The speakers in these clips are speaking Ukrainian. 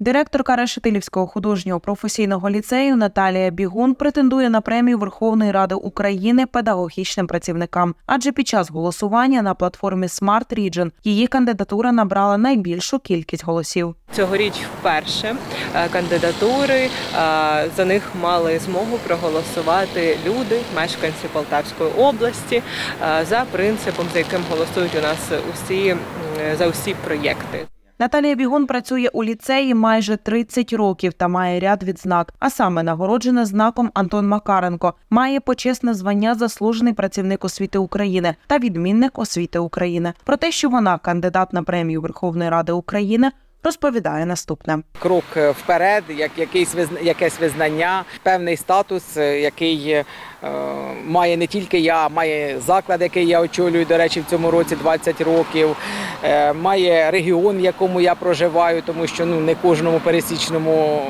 Директорка Решетилівського художнього професійного ліцею Наталія Бігун претендує на премію Верховної Ради України педагогічним працівникам. Адже під час голосування на платформі Smart Region її кандидатура набрала найбільшу кількість голосів. Цьогоріч вперше е, кандидатури е, за них мали змогу проголосувати люди, мешканці Полтавської області, е, за принципом, за яким голосують у нас усі за усі проєкти. Наталія Бігун працює у ліцеї майже 30 років та має ряд відзнак. А саме нагороджена знаком Антон Макаренко, має почесне звання заслужений працівник освіти України та відмінник освіти України. Про те, що вона кандидат на премію Верховної Ради України, розповідає наступне. крок е, вперед, як якийсь визна- якесь визнання, певний статус, е, який е, має не тільки я, має заклад, який я очолюю, до речі, в цьому році 20 років, е, має регіон, в якому я проживаю, тому що ну не кожному пересічному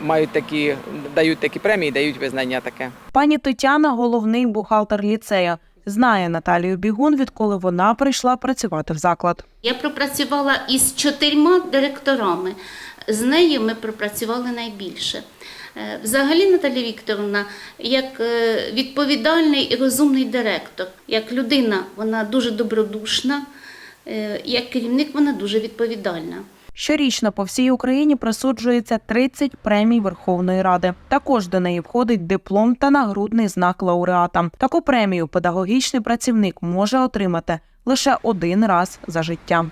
мають такі дають такі премії, дають визнання таке. Пані Тетяна, головний бухгалтер ліцею, знає Наталію Бігун, відколи вона прийшла працювати в заклад. Я пропрацювала із чотирма директорами. З нею ми пропрацювали найбільше. Е, Взагалі, Наталія Вікторовна, як е, відповідальний і розумний директор, як людина, вона дуже добродушна, е, як керівник вона дуже відповідальна. Щорічно по всій Україні присуджується 30 премій Верховної Ради. Також до неї входить диплом та нагрудний знак лауреата. Таку премію педагогічний працівник може отримати лише один раз за життя.